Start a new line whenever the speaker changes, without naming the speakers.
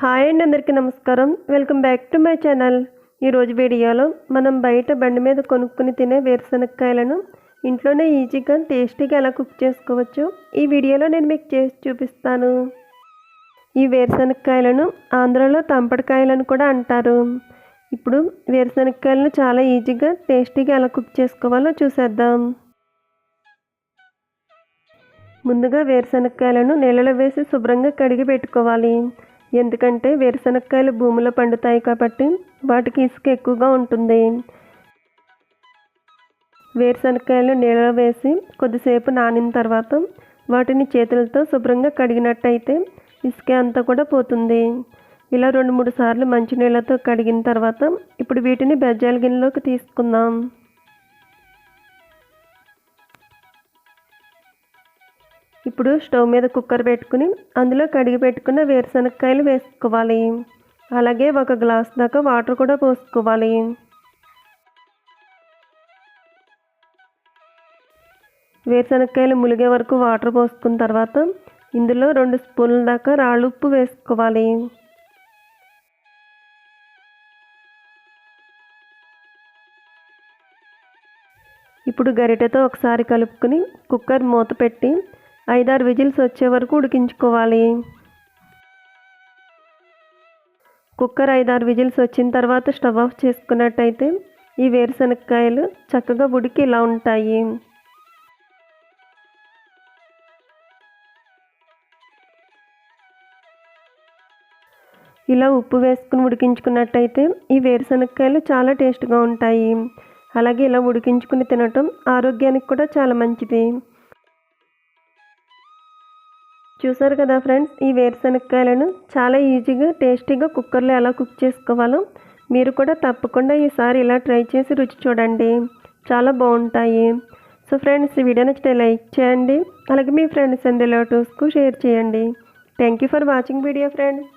Hi అండి అందరికీ నమస్కారం. Welcome back to my channel. ఈరోజు వీడియోలో మనం బయట బండి మీద కొనుక్కుని తినే వేరుశనక్కాయలను ఇంట్లోనే ఈజీగా టేస్టీగా ఎలా కుక్ చేసుకోవచ్చు ఈ వీడియోలో నేను మీకు చేసి చూపిస్తాను. ఈ వేరుశనక్కాయలను ఆంధ్రలో తంపడికాయలను కూడా అంటారు. ఇప్పుడు వేరుశనక్కాయలను చాలా ఈజీగా టేస్టీగా ఎలా కుక్ చేసుకోవాలో చూసేద్దాం. ముందుగా వేరుశనక్కాయలను నీళ్ళలో వేసి శుభ్రంగా కడిగి పెట్టుకోవాలి. ఎందుకంటే వేరుశనక్కాయలు భూమిలో పండుతాయి కాబట్టి వాటికి ఇసుక ఎక్కువగా ఉంటుంది. వేరుశనక్కాయలు నీళ్ళలో వేసి కొద్దిసేపు నానిన తర్వాత వాటిని చేతులతో శుభ్రంగా కడిగినట్టయితే ఇసుక అంతా కూడా పోతుంది. ఇలా రెండు మూడు సార్లు మంచినీళ్ళతో కడిగిన తర్వాత ఇప్పుడు వీటిని బెజ్జాల గిన్నెలోకి తీసుకుందాం. ఇప్పుడు స్టవ్ మీద కుక్కర్ పెట్టుకుని అందులో కడిగి పెట్టుకున్న వేరుశనక్కాయలు వేసుకోవాలి. అలాగే ఒక గ్లాస్ దాకా వాటర్ కూడా పోసుకోవాలి. వేరుశనక్కాయలు ములిగే వరకు వాటర్ పోసుకున్న తర్వాత ఇందులో రెండు స్పూన్ల దాకా రాళ్ళు ఉప్పు వేసుకోవాలి. ఇప్పుడు గరిటెతో ఒకసారి కలుపుకుని కుక్కర్ మూత పెట్టి ఐదారు విజిల్స్ వచ్చే వరకు ఉడికించుకోవాలి. కుక్కర్ ఐదారు విజిల్స్ వచ్చిన తర్వాత స్టవ్ ఆఫ్ చేసుకున్నట్టయితే ఈ వేరుశనగకాయలు చక్కగా ఉడికి ఇలా ఉంటాయి. ఇలా ఉప్పు వేసుకుని ఉడికించుకున్నట్టయితే ఈ వేరుశనగకాయలు చాలా టేస్ట్గా ఉంటాయి. అలాగే ఇలా ఉడికించుకుని తినటం ఆరోగ్యానికి కూడా చాలా మంచిది. చూసారు కదా ఫ్రెండ్స్ ఈ వేరుశనక్కాయలను చాలా ఈజీగా టేస్టీగా కుక్కర్లో ఎలా కుక్ చేసుకోవాలో మీరు కూడా తప్పకుండా ఈసారి ఇలా ట్రై చేసి రుచి చూడండి. చాలా బాగుంటాయి. సో ఫ్రెండ్స్ ఈ వీడియో నచ్చితే లైక్ చేయండి. అలాగే మీ ఫ్రెండ్స్ అండ్ రిలేటివ్స్కు షేర్ చేయండి. Thank you for watching video friends.